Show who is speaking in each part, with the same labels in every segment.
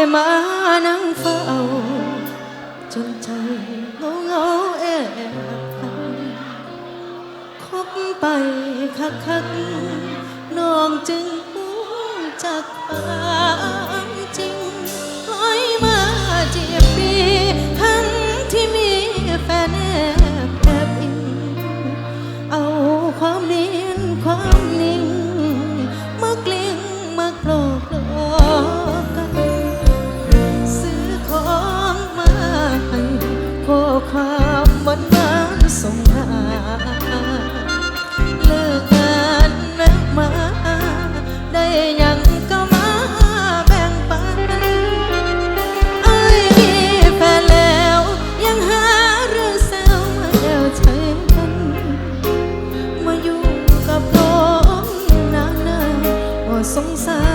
Speaker 1: ได้มานั่งเฝ้า จนใจเงาเงาแอบไปคบไปคักคักน้องจึง 送失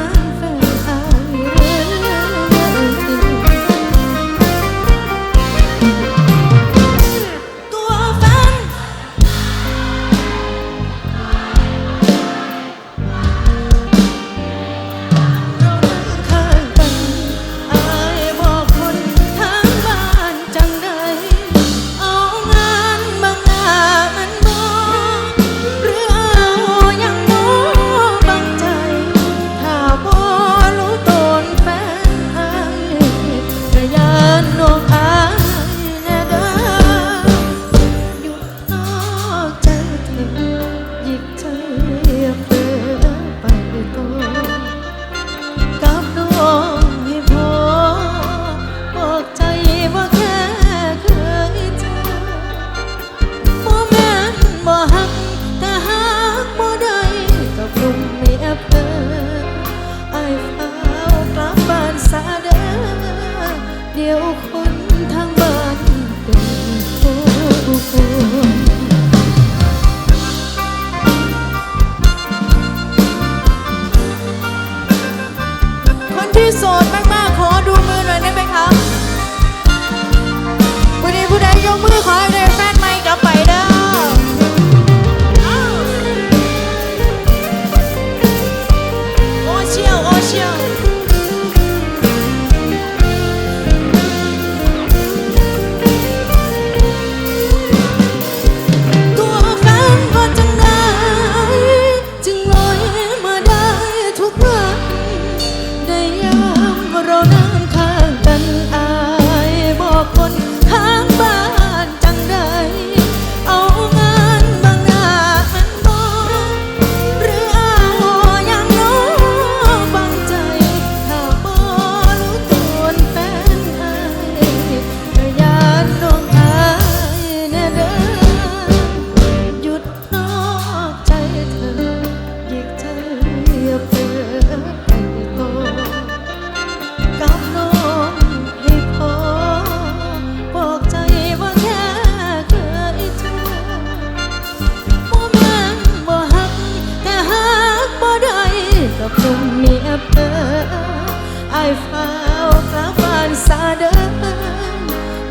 Speaker 1: ฟ้าวกลับบ้านสาเดิน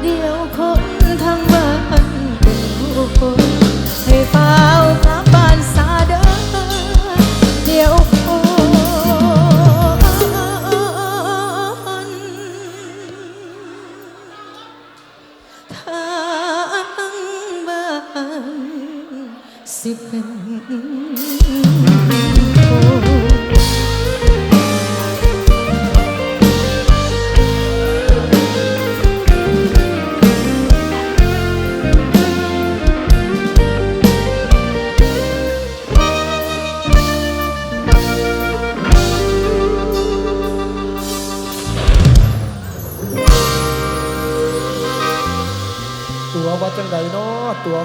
Speaker 1: เดียวคนทางบ้านเป็นผู้คนให้ฟ้าวกลับบ้านสาเดินเดียวคนทางบ้านสิเป็น
Speaker 2: จังไดเนาะตัว